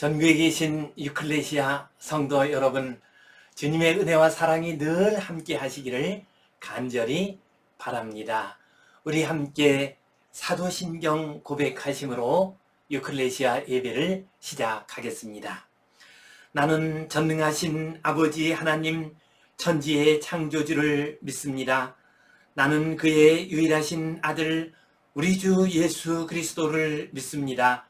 전국에 계신 유클레시아 성도 여러분, 주님의 은혜와 사랑이 늘 함께 하시기를 간절히 바랍니다. 우리 함께 사도신경 고백하심으로 유클레시아 예배를 시작하겠습니다. 나는 전능하신 아버지 하나님 천지의 창조주를 믿습니다. 나는 그의 유일하신 아들 우리 주 예수 그리스도를 믿습니다.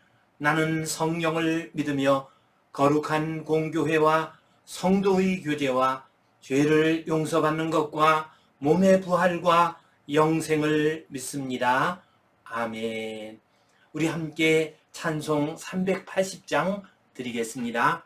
나는 성령을 믿으며 거룩한 공교회와 성도의 교제와 죄를 용서받는 것과 몸의 부활과 영생을 믿습니다. 아멘. 우리 함께 찬송 380장 드리겠습니다.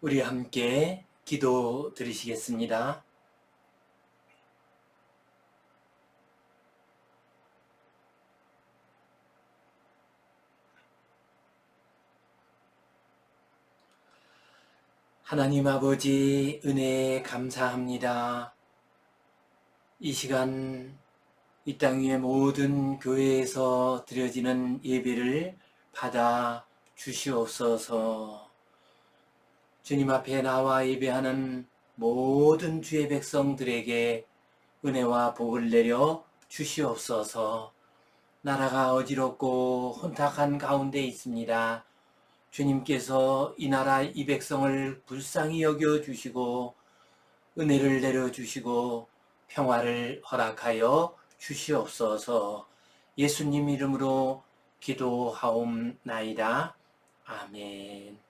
우리 함께 기도 드리시겠습니다. 하나님 아버지 은혜 감사합니다. 이 시간 이 땅 위의 모든 교회에서 드려지는 예배를 받아 주시옵소서. 주님 앞에 나와 예배하는 모든 주의 백성들에게 은혜와 복을 내려 주시옵소서. 나라가 어지럽고 혼탁한 가운데 있습니다. 주님께서 이 나라 이 백성을 불쌍히 여겨 주시고 은혜를 내려 주시고 평화를 허락하여 주시옵소서. 예수님 이름으로 기도하옵나이다. 아멘.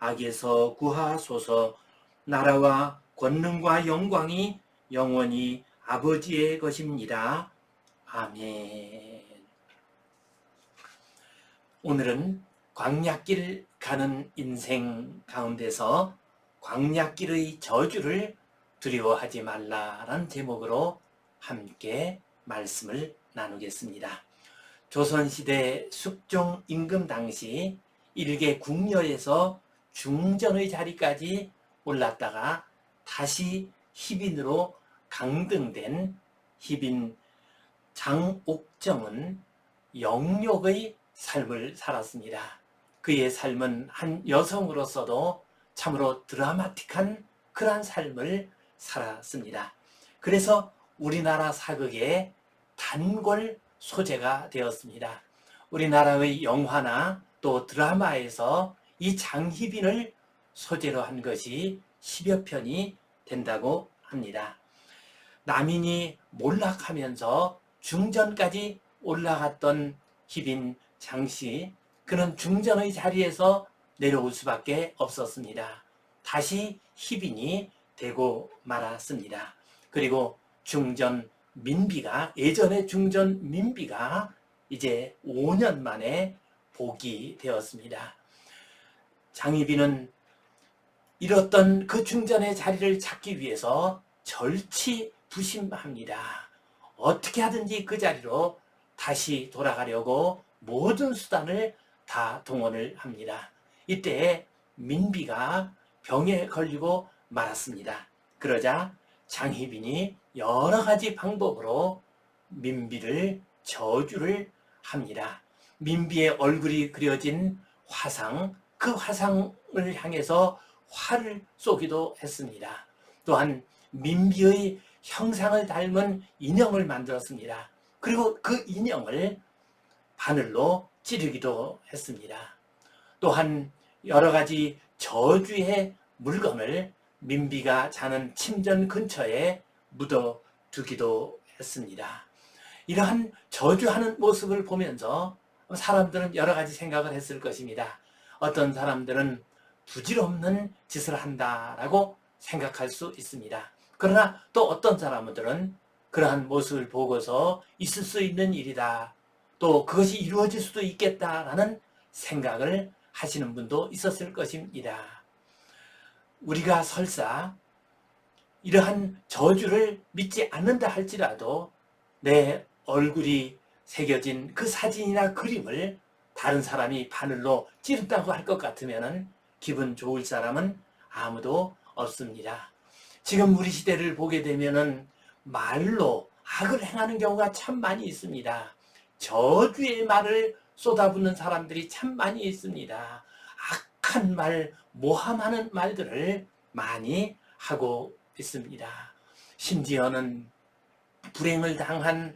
악에서 구하소서 나라와 권능과 영광이 영원히 아버지의 것입니다. 아멘. 오늘은 광약길 가는 인생 가운데서 광약길의 저주를 두려워하지 말라라는 제목으로 함께 말씀을 나누겠습니다. 조선시대 숙종 임금 당시 일개 궁녀에서 중전의 자리까지 올랐다가 다시 희빈으로 강등된 희빈 장옥정은 영욕의 삶을 살았습니다. 그의 삶은 한 여성으로서도 참으로 드라마틱한 그러한 삶을 살았습니다. 그래서 우리나라 사극의 단골 소재가 되었습니다. 우리나라의 영화나 또 드라마에서 이 장희빈을 소재로 한 것이 10여 편이 된다고 합니다. 남인이 몰락하면서 중전까지 올라갔던 희빈 장씨, 그는 중전의 자리에서 내려올 수밖에 없었습니다. 다시 희빈이 되고 말았습니다. 그리고 중전 민비가, 예전의 중전 민비가 이제 5년 만에 복이 되었습니다. 장희빈은 잃었던 그 중전의 자리를 찾기 위해서 절치 부심합니다. 어떻게 하든지 그 자리로 다시 돌아가려고 모든 수단을 다 동원을 합니다. 이때 민비가 병에 걸리고 말았습니다. 그러자 장희빈이 여러 가지 방법으로 민비를 저주를 합니다. 민비의 얼굴이 그려진 화상, 그 화상을 향해서 화를 쏘기도 했습니다. 또한 민비의 형상을 닮은 인형을 만들었습니다. 그리고 그 인형을 바늘로 찌르기도 했습니다. 또한 여러 가지 저주의 물건을 민비가 자는 침전 근처에 묻어 두기도 했습니다. 이러한 저주하는 모습을 보면서 사람들은 여러 가지 생각을 했을 것입니다. 어떤 사람들은 부질없는 짓을 한다라고 생각할 수 있습니다. 그러나 또 어떤 사람들은 그러한 모습을 보고서 있을 수 있는 일이다. 또 그것이 이루어질 수도 있겠다라는 생각을 하시는 분도 있었을 것입니다. 우리가 설사 이러한 저주를 믿지 않는다 할지라도 내 얼굴이 새겨진 그 사진이나 그림을 다른 사람이 바늘로 찌른다고 할 것 같으면 기분 좋을 사람은 아무도 없습니다. 지금 우리 시대를 보게 되면은 말로 악을 행하는 경우가 참 많이 있습니다. 저주의 말을 쏟아붓는 사람들이 참 많이 있습니다. 악한 말, 모함하는 말들을 많이 하고 있습니다. 심지어는 불행을 당한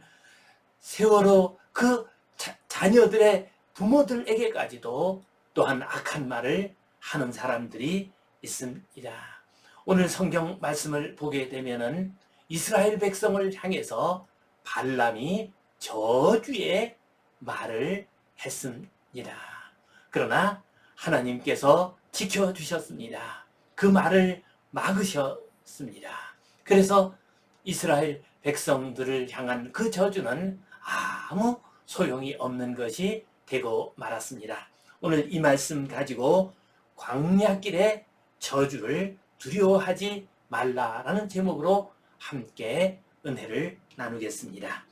세월호 그 자, 자녀들의 부모들에게까지도 또한 악한 말을 하는 사람들이 있습니다. 오늘 성경 말씀을 보게 되면은 이스라엘 백성을 향해서 발람이 저주의 말을 했습니다. 그러나 하나님께서 지켜주셨습니다. 그 말을 막으셨습니다. 그래서 이스라엘 백성들을 향한 그 저주는 아무 소용이 없는 것이 되고 말았습니다. 오늘 이 말씀 가지고 광야길의 저주를 두려워하지 말라라는 제목으로 함께 은혜를 나누겠습니다.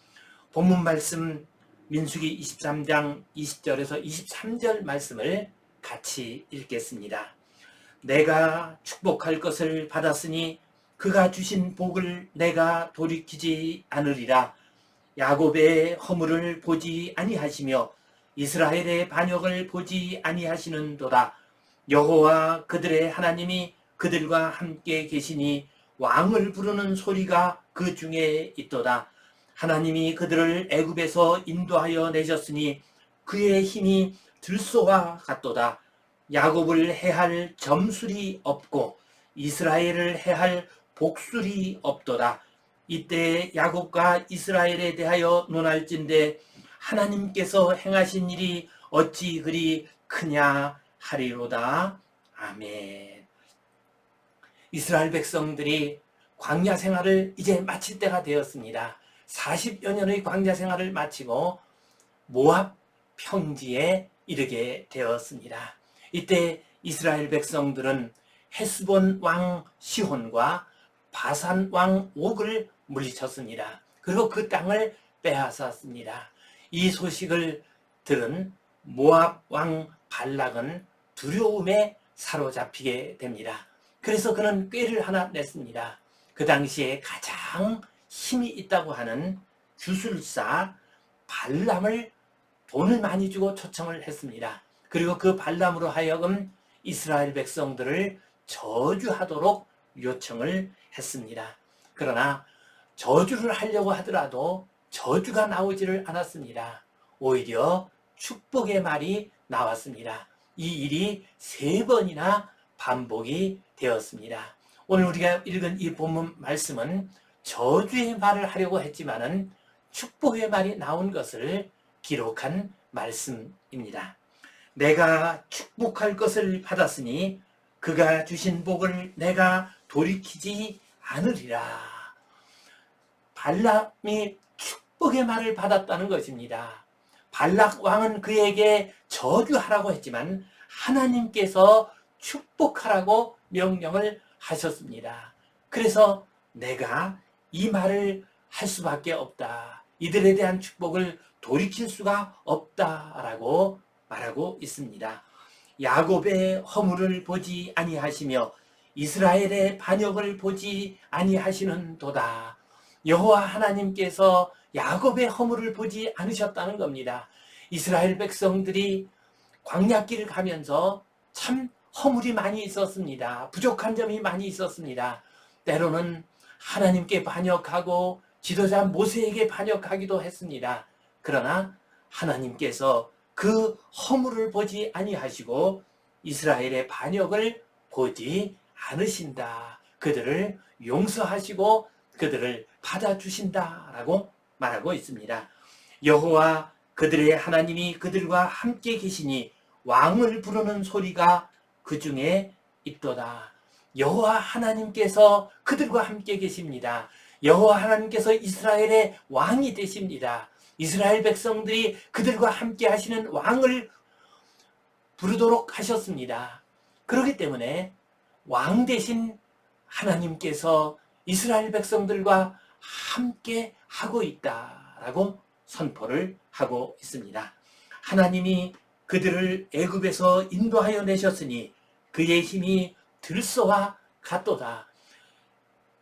본문 말씀 민수기 23장 20절에서 23절 말씀을 같이 읽겠습니다. 내가 축복할 것을 받았으니 그가 주신 복을 내가 돌이키지 않으리라. 야곱의 허물을 보지 아니하시며 이스라엘의 반역을 보지 아니하시는도다. 여호와 그들의 하나님이 그들과 함께 계시니 왕을 부르는 소리가 그 중에 있도다. 하나님이 그들을 애굽에서 인도하여 내셨으니 그의 힘이 들소와 같도다. 야곱을 해할 점술이 없고 이스라엘을 해할 복술이 없도다. 이때 야곱과 이스라엘에 대하여 논할진대 하나님께서 행하신 일이 어찌 그리 크냐 하리로다. 아멘. 이스라엘 백성들이 광야 생활을 이제 마칠 때가 되었습니다. 40여 년의 광야 생활을 마치고 모압 평지에 이르게 되었습니다. 이때 이스라엘 백성들은 헤스본 왕 시혼과 바산 왕 옥을 물리쳤습니다. 그리고 그 땅을 빼앗았습니다. 이 소식을 들은 모압 왕 발락은 두려움에 사로잡히게 됩니다. 그래서 그는 꾀를 하나 냈습니다. 그 당시에 가장 힘이 있다고 하는 주술사 발람을 돈을 많이 주고 초청을 했습니다. 그리고 그 발람으로 하여금 이스라엘 백성들을 저주하도록 요청을 했습니다. 그러나 저주를 하려고 하더라도 저주가 나오지를 않았습니다. 오히려 축복의 말이 나왔습니다. 이 일이 세 번이나 반복이 되었습니다. 오늘 우리가 읽은 이 본문 말씀은 저주의 말을 하려고 했지만은 축복의 말이 나온 것을 기록한 말씀입니다. 내가 축복할 것을 받았으니 그가 주신 복을 내가 돌이키지 않으리라. 발람이 축복의 말을 받았다는 것입니다. 발락 왕은 그에게 저주하라고 했지만 하나님께서 축복하라고 명령을 하셨습니다. 그래서 내가 이 말을 할 수밖에 없다. 이들에 대한 축복을 돌이킬 수가 없다라고 말하고 있습니다. 야곱의 허물을 보지 아니하시며 이스라엘의 반역을 보지 아니하시는 도다. 여호와 하나님께서 야곱의 허물을 보지 않으셨다는 겁니다. 이스라엘 백성들이 광야길을 가면서 참 허물이 많이 있었습니다. 부족한 점이 많이 있었습니다. 때로는 하나님께 반역하고 지도자 모세에게 반역하기도 했습니다. 그러나 하나님께서 그 허물을 보지 아니하시고 이스라엘의 반역을 보지 않으신다. 그들을 용서하시고 그들을 받아주신다라고 말하고 있습니다. 여호와 그들의 하나님이 그들과 함께 계시니 왕을 부르는 소리가 그 중에 있도다. 여호와 하나님께서 그들과 함께 계십니다. 여호와 하나님께서 이스라엘의 왕이 되십니다. 이스라엘 백성들이 그들과 함께 하시는 왕을 부르도록 하셨습니다. 그렇기 때문에 왕 대신 하나님께서 이스라엘 백성들과 함께 하고 있다라고 선포를 하고 있습니다. 하나님이 그들을 애굽에서 인도하여 내셨으니 그의 힘이 들소와 같도다.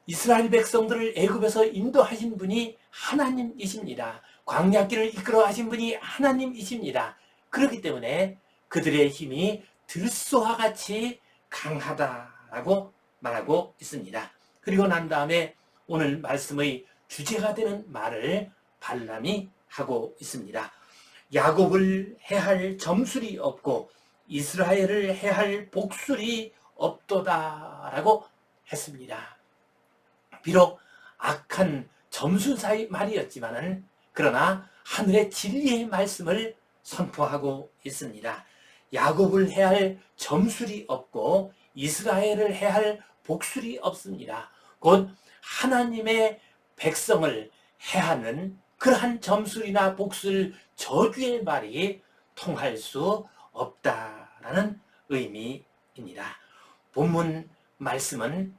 이스라엘 백성들을 애굽에서 인도하신 분이 하나님이십니다. 광야길을 이끌어 하신 분이 하나님이십니다. 그렇기 때문에 그들의 힘이 들소와 같이 강하다라고 말하고 있습니다. 그리고 난 다음에 오늘 말씀의 주제가 되는 말을 발람이 하고 있습니다. 야곱을 해할 점술이 없고 이스라엘을 해할 복술이 없도다라고 했습니다. 비록 악한 점술사의 말이었지만은 그러나 하늘의 진리의 말씀을 선포하고 있습니다. 야곱을 해할 점술이 없고 이스라엘을 해할 복술이 없습니다. 곧 하나님의 백성을 해하는 그러한 점술이나 복술 저주의 말이 통할 수 없다라는 의미입니다. 본문 말씀은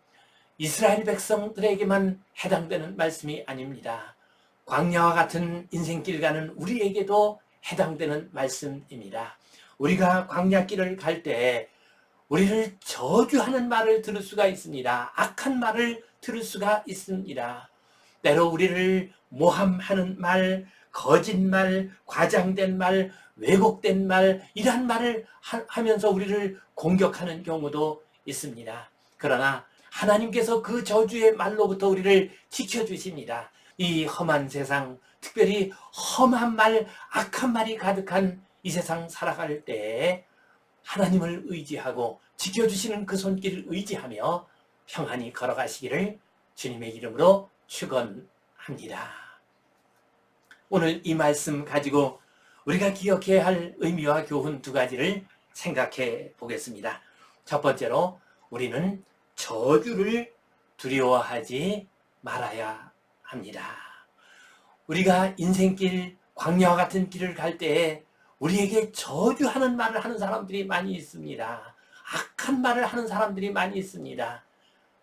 이스라엘 백성들에게만 해당되는 말씀이 아닙니다. 광야와 같은 인생길 가는 우리에게도 해당되는 말씀입니다. 우리가 광야길을 갈 때 우리를 저주하는 말을 들을 수가 있습니다. 악한 말을 들을 수가 있습니다. 때로 우리를 모함하는 말, 거짓말, 과장된 말, 왜곡된 말, 이러한 말을 하, 면서 우리를 공격하는 경우도 있습니다. 그러나 하나님께서 그 저주의 말로부터 우리를 지켜주십니다. 이 험한 세상, 특별히 험한 말, 악한 말이 가득한 이 세상 살아갈 때 하나님을 의지하고 지켜주시는 그 손길을 의지하며 평안히 걸어가시기를 주님의 이름으로 축원합니다. 오늘 이 말씀 가지고 우리가 기억해야 할 의미와 교훈 두 가지를 생각해 보겠습니다. 첫 번째로 우리는 저주를 두려워하지 말아야 합니다. 우리가 인생길, 광야와 같은 길을 갈 때에 우리에게 저주하는 말을 하는 사람들이 많이 있습니다. 악한 말을 하는 사람들이 많이 있습니다.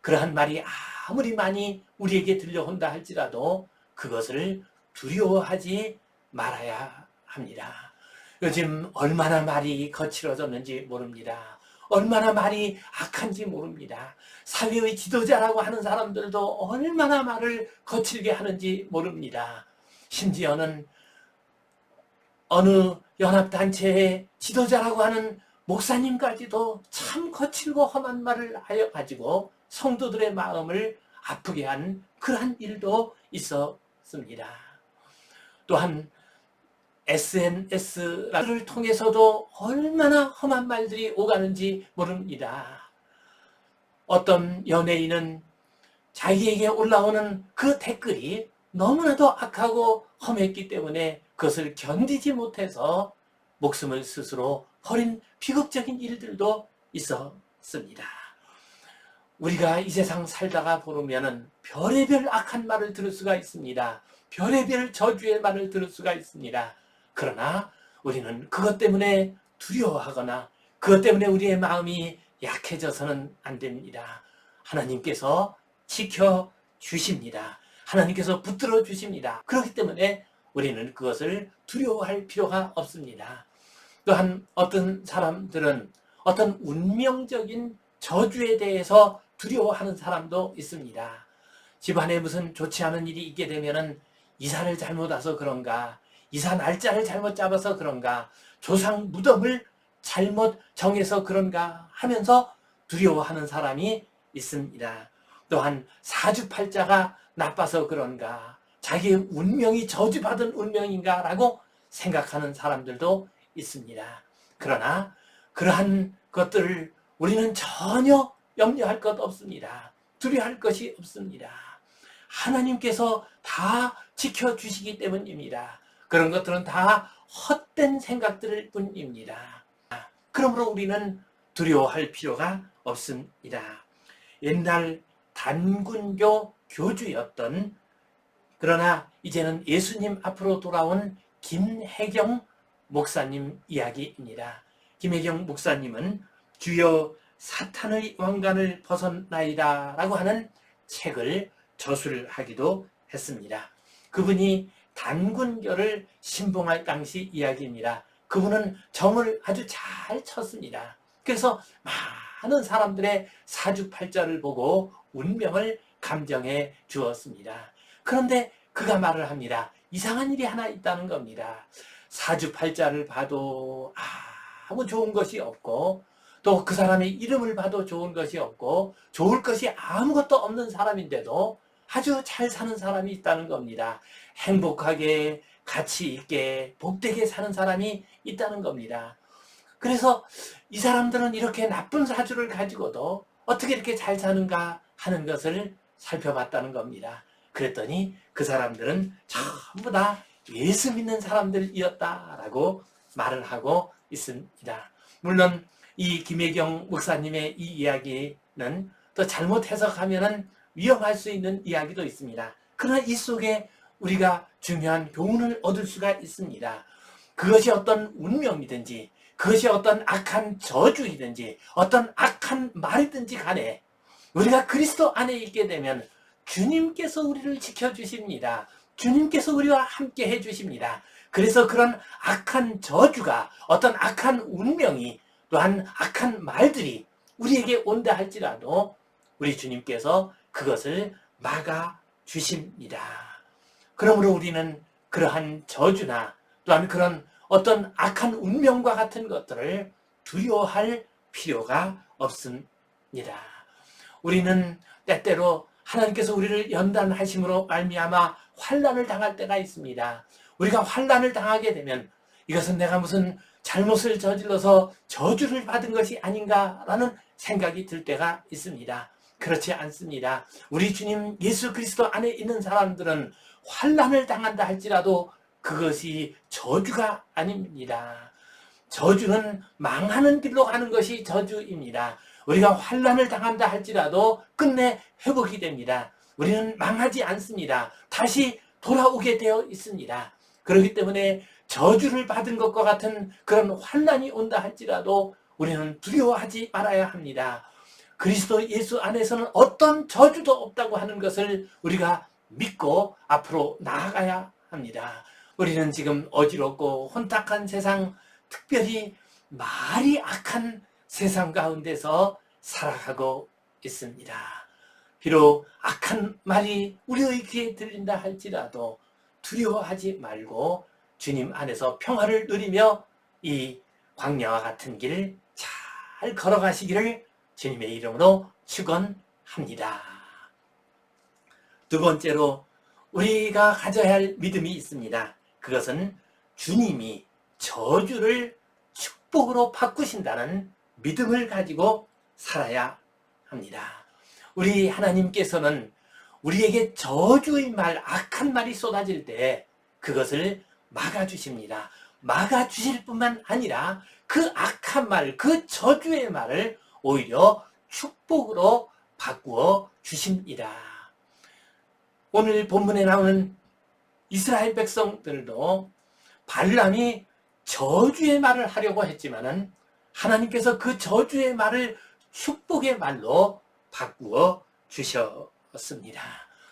그러한 말이 아무리 많이 우리에게 들려온다 할지라도 그것을 두려워하지 말아야 합니다. 요즘 얼마나 말이 거칠어졌는지 모릅니다. 얼마나 말이 악한지 모릅니다. 사회의 지도자라고 하는 사람들도 얼마나 말을 거칠게 하는지 모릅니다. 심지어는 어느 연합단체의 지도자라고 하는 목사님까지도 참 거칠고 험한 말을 하여 가지고 성도들의 마음을 아프게 한 그러한 일도 있었습니다. 또한 SNS를 통해서도 얼마나 험한 말들이 오가는지 모릅니다. 어떤 연예인은 자기에게 올라오는 그 댓글이 너무나도 악하고 험했기 때문에 그것을 견디지 못해서 목숨을 스스로 버린 비극적인 일들도 있었습니다. 우리가 이 세상 살다가 보면은 별의별 악한 말을 들을 수가 있습니다. 별의별 저주의 말을 들을 수가 있습니다. 그러나 우리는 그것 때문에 두려워하거나 그것 때문에 우리의 마음이 약해져서는 안 됩니다. 하나님께서 지켜 주십니다. 하나님께서 붙들어 주십니다. 그렇기 때문에 우리는 그것을 두려워할 필요가 없습니다. 또한 어떤 사람들은 어떤 운명적인 저주에 대해서 두려워하는 사람도 있습니다. 집안에 무슨 좋지 않은 일이 있게 되면은 이사를 잘못 와서 그런가, 이사 날짜를 잘못 잡아서 그런가, 조상 무덤을 잘못 정해서 그런가 하면서 두려워하는 사람이 있습니다. 또한 사주팔자가 나빠서 그런가, 자기의 운명이 저주받은 운명인가라고 생각하는 사람들도 있습니다. 그러나 그러한 것들을 우리는 전혀 염려할 것 없습니다. 두려워할 것이 없습니다. 하나님께서 다 지켜주시기 때문입니다. 그런 것들은 다 헛된 생각들일 뿐입니다. 그러므로 우리는 두려워할 필요가 없습니다. 옛날 단군교 교주였던 그러나 이제는 예수님 앞으로 돌아온 김혜경 목사님 이야기입니다. 김혜경 목사님은 주여 사탄의 왕관을 벗어나이다 라고 하는 책을 저술을 하기도 했습니다. 그분이 단군교를 신봉할 당시 이야기입니다. 그분은 점을 아주 잘 쳤습니다. 그래서 많은 사람들의 사주팔자를 보고 운명을 감정해 주었습니다. 그런데 그가 말을 합니다. 이상한 일이 하나 있다는 겁니다. 사주팔자를 봐도 아무 좋은 것이 없고 또 그 사람의 이름을 봐도 좋은 것이 없고 좋을 것이 아무것도 없는 사람인데도 아주 잘 사는 사람이 있다는 겁니다. 행복하게 가치 있게 복되게 사는 사람이 있다는 겁니다. 그래서 이 사람들은 이렇게 나쁜 사주를 가지고도 어떻게 이렇게 잘 사는가 하는 것을 살펴봤다는 겁니다. 그랬더니 그 사람들은 전부 다 예수 믿는 사람들이었다라고 말을 하고 있습니다. 물론 이 김혜경 목사님의 이 이야기는 또 잘못 해석하면 위험할 수 있는 이야기도 있습니다. 그러나 이 속에 우리가 중요한 교훈을 얻을 수가 있습니다. 그것이 어떤 운명이든지 그것이 어떤 악한 저주이든지 어떤 악한 말이든지 간에 우리가 그리스도 안에 있게 되면 주님께서 우리를 지켜주십니다. 주님께서 우리와 함께 해주십니다. 그래서 그런 악한 저주가 어떤 악한 운명이 또한 악한 말들이 우리에게 온다 할지라도 우리 주님께서 그것을 막아 주십니다. 그러므로 우리는 그러한 저주나 또한 그런 어떤 악한 운명과 같은 것들을 두려워할 필요가 없습니다. 우리는 때때로 하나님께서 우리를 연단하심으로 말미암아 환란을 당할 때가 있습니다. 우리가 환란을 당하게 되면 이것은 내가 무슨 잘못을 저질러서 저주를 받은 것이 아닌가라는 생각이 들 때가 있습니다. 그렇지 않습니다. 우리 주님 예수 그리스도 안에 있는 사람들은 환란을 당한다 할지라도 그것이 저주가 아닙니다. 저주는 망하는 길로 가는 것이 저주입니다. 우리가 환란을 당한다 할지라도 끝내 회복이 됩니다. 우리는 망하지 않습니다. 다시 돌아오게 되어 있습니다. 그렇기 때문에 저주를 받은 것과 같은 그런 환난이 온다 할지라도 우리는 두려워하지 말아야 합니다. 그리스도 예수 안에서는 어떤 저주도 없다고 하는 것을 우리가 믿고 앞으로 나아가야 합니다. 우리는 지금 어지럽고 혼탁한 세상, 특별히 말이 악한 세상 가운데서 살아가고 있습니다. 비록 악한 말이 우리의 귀에 들린다 할지라도 두려워하지 말고 주님 안에서 평화를 누리며 이 광야와 같은 길잘 걸어가시기를 주님의 이름으로 축원합니다. 두 번째로 우리가 가져야 할 믿음이 있습니다. 그것은 주님이 저주를 축복으로 바꾸신다는 믿음을 가지고 살아야 합니다. 우리 하나님께서는 우리에게 저주의 말, 악한 말이 쏟아질 때 그것을 막아주십니다. 막아주실 뿐만 아니라 그 악한 말, 그 저주의 말을 오히려 축복으로 바꾸어 주십니다. 오늘 본문에 나오는 이스라엘 백성들도 발람이 저주의 말을 하려고 했지만은 하나님께서 그 저주의 말을 축복의 말로 바꾸어 주셨습니다.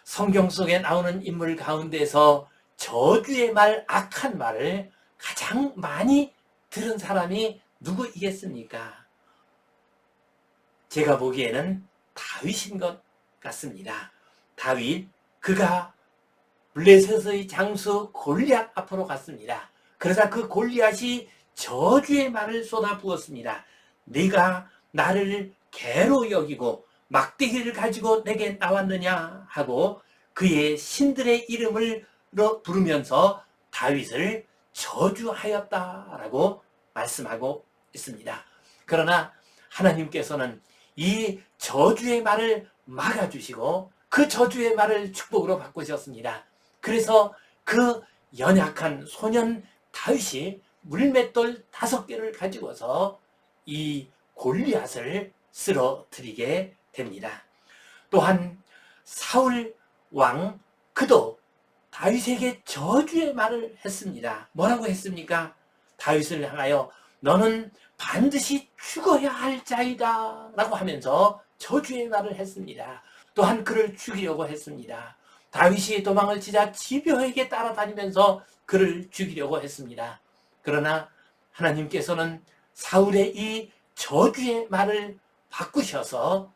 성경 속에 나오는 인물 가운데서 저주의 말, 악한 말을 가장 많이 들은 사람이 누구이겠습니까? 제가 보기에는 다윗인 것 같습니다. 다윗, 그가 블레셋의 장수 골리앗 앞으로 갔습니다. 그러자 그 골리앗이 저주의 말을 쏟아 부었습니다. 네가 나를 개로 여기고 막대기를 가지고 내게 나왔느냐 하고 그의 신들의 이름을 부르면서 다윗을 저주하였다라고 말씀하고 있습니다. 그러나 하나님께서는 이 저주의 말을 막아주시고 그 저주의 말을 축복으로 바꾸셨습니다. 그래서 그 연약한 소년 다윗이 물맷돌 다섯 개를 가지고서 이 골리앗을 쓰러뜨리게 됩니다. 또한 사울 왕 그도 다윗에게 저주의 말을 했습니다. 뭐라고 했습니까? 다윗을 향하여 너는 반드시 죽어야 할 자이다 라고 하면서 저주의 말을 했습니다. 또한 그를 죽이려고 했습니다. 다윗이 도망을 치자 지벼에게 따라다니면서 그를 죽이려고 했습니다. 그러나 하나님께서는 사울의 이 저주의 말을 바꾸셔서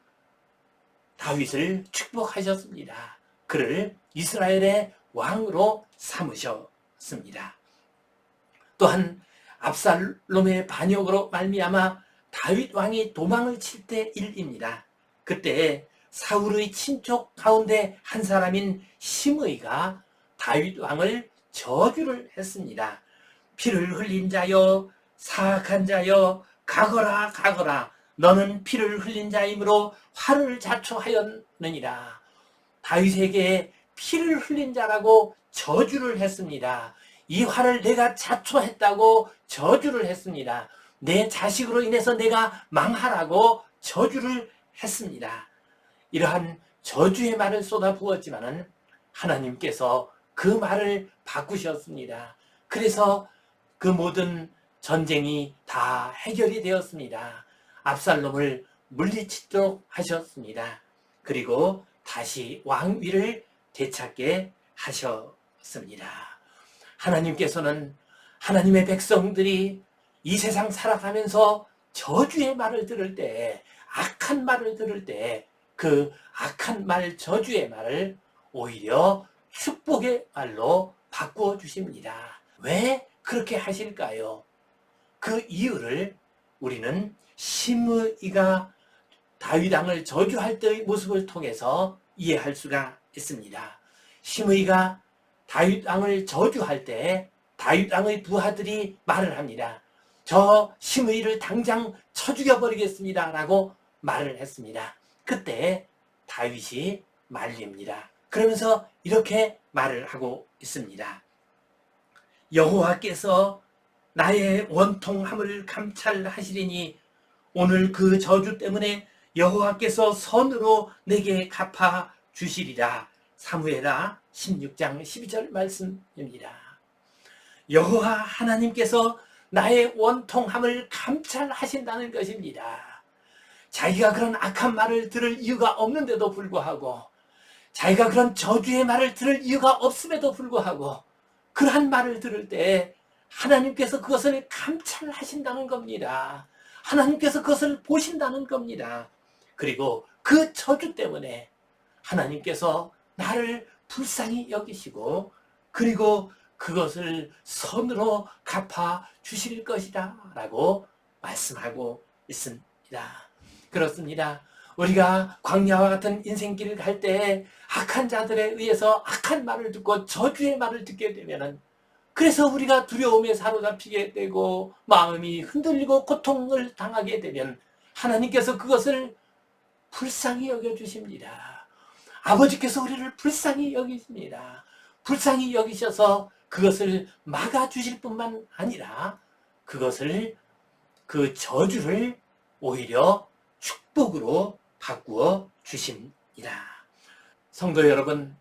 다윗을 축복하셨습니다. 그를 이스라엘의 왕으로 삼으셨습니다. 또한 압살롬의 반역으로 말미암아 다윗 왕이 도망을 칠 때 일입니다. 그때 사울의 친족 가운데 한 사람인 심의가 다윗 왕을 저주를 했습니다. 피를 흘린 자여 사악한 자여 가거라 가거라 너는 피를 흘린 자이므로 화를 자초하였느니라 다윗에게 피를 흘린 자라고 저주를 했습니다. 이 화를 내가 자초했다고 저주를 했습니다. 내 자식으로 인해서 내가 망하라고 저주를 했습니다. 이러한 저주의 말을 쏟아 부었지만은 하나님께서 그 말을 바꾸셨습니다. 그래서 그 모든 전쟁이 다 해결이 되었습니다. 압살롬을 물리치도록 하셨습니다. 그리고 다시 왕위를 되찾게 하셨습니다. 하나님께서는 하나님의 백성들이 이 세상 살아가면서 저주의 말을 들을 때, 악한 말을 들을 때, 그 악한 말, 저주의 말을 오히려 축복의 말로 바꾸어 주십니다. 왜 그렇게 하실까요? 그 이유를 우리는 심의가 다윗 왕을 저주할 때의 모습을 통해서 이해할 수가 있습니다. 심의가 다윗 왕을 저주할 때 다윗 왕의 부하들이 말을 합니다. 저 심의를 당장 쳐 죽여버리겠습니다. 라고 말을 했습니다. 그때 다윗이 말립니다. 그러면서 이렇게 말을 하고 있습니다. 여호와께서 나의 원통함을 감찰하시리니 오늘 그 저주 때문에 여호와께서 선으로 내게 갚아 주시리라. 사무엘하 16장 12절 말씀입니다. 여호와 하나님께서 나의 원통함을 감찰하신다는 것입니다. 자기가 그런 악한 말을 들을 이유가 없는데도 불구하고 자기가 그런 저주의 말을 들을 이유가 없음에도 불구하고 그러한 말을 들을 때 하나님께서 그것을 감찰하신다는 겁니다. 하나님께서 그것을 보신다는 겁니다. 그리고 그 저주 때문에 하나님께서 나를 불쌍히 여기시고 그리고 그것을 선으로 갚아 주실 것이다 라고 말씀하고 있습니다. 그렇습니다. 우리가 광야와 같은 인생길을 갈 때 악한 자들에 의해서 악한 말을 듣고 저주의 말을 듣게 되면은 그래서 우리가 두려움에 사로잡히게 되고 마음이 흔들리고 고통을 당하게 되면 하나님께서 그것을 불쌍히 여겨 주십니다. 아버지께서 우리를 불쌍히 여기십니다. 불쌍히 여기셔서 그것을 막아 주실 뿐만 아니라 그것을 그 저주를 오히려 축복으로 바꾸어 주십니다. 성도 여러분,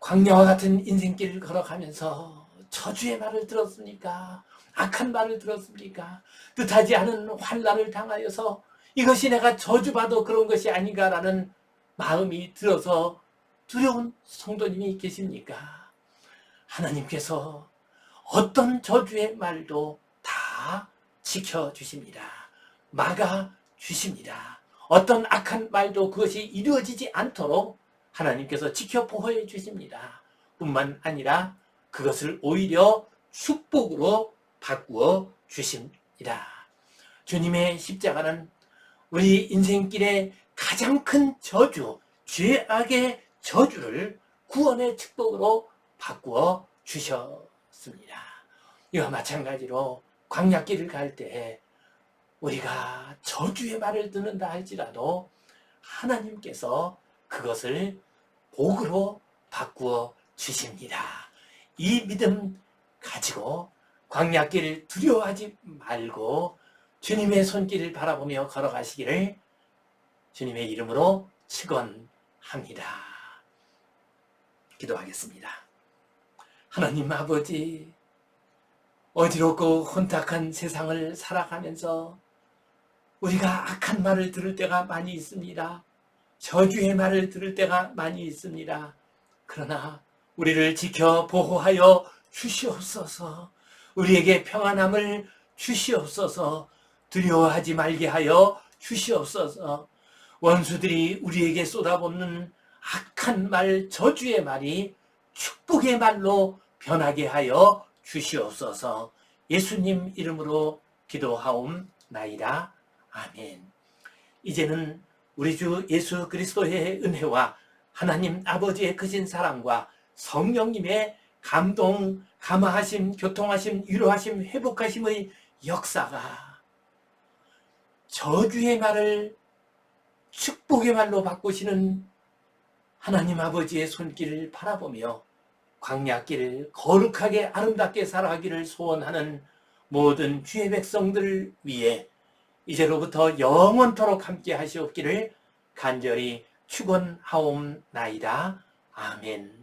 광야와 같은 인생길을 걸어가면서 저주의 말을 들었습니까? 악한 말을 들었습니까? 뜻하지 않은 환란을 당하여서 이것이 내가 저주받아 그런 것이 아닌가라는 마음이 들어서 두려운 성도님이 계십니까? 하나님께서 어떤 저주의 말도 다 지켜주십니다. 막아주십니다. 어떤 악한 말도 그것이 이루어지지 않도록 하나님께서 지켜 보호해 주십니다. 뿐만 아니라 그것을 오히려 축복으로 바꾸어 주십니다. 주님의 십자가는 우리 인생길의 가장 큰 저주, 죄악의 저주를 구원의 축복으로 바꾸어 주셨습니다. 이와 마찬가지로 광야길을 갈 때 우리가 저주의 말을 듣는다 할지라도 하나님께서 그것을 복으로 바꾸어 주십니다. 이 믿음 가지고 광야길을 두려워하지 말고 주님의 손길을 바라보며 걸어가시기를 주님의 이름으로 축원합니다. 기도하겠습니다. 하나님 아버지 어지럽고 혼탁한 세상을 살아가면서 우리가 악한 말을 들을 때가 많이 있습니다. 저주의 말을 들을 때가 많이 있습니다. 그러나 우리를 지켜 보호하여 주시옵소서. 우리에게 평안함을 주시옵소서. 두려워하지 말게 하여 주시옵소서. 원수들이 우리에게 쏟아붓는 악한 말, 저주의 말이 축복의 말로 변하게 하여 주시옵소서. 예수님 이름으로 기도하옵나이다. 아멘. 이제는 우리 주 예수 그리스도의 은혜와 하나님 아버지의 크신 사랑과 성령님의 감동, 감화하심, 교통하심, 위로하심, 회복하심의 역사가 저주의 말을 축복의 말로 바꾸시는 하나님 아버지의 손길을 바라보며 광야길을 거룩하게 아름답게 살아가기를 소원하는 모든 주의 백성들 위해 이제로부터 영원토록 함께 하시옵기를 간절히 축원하옵나이다. 아멘.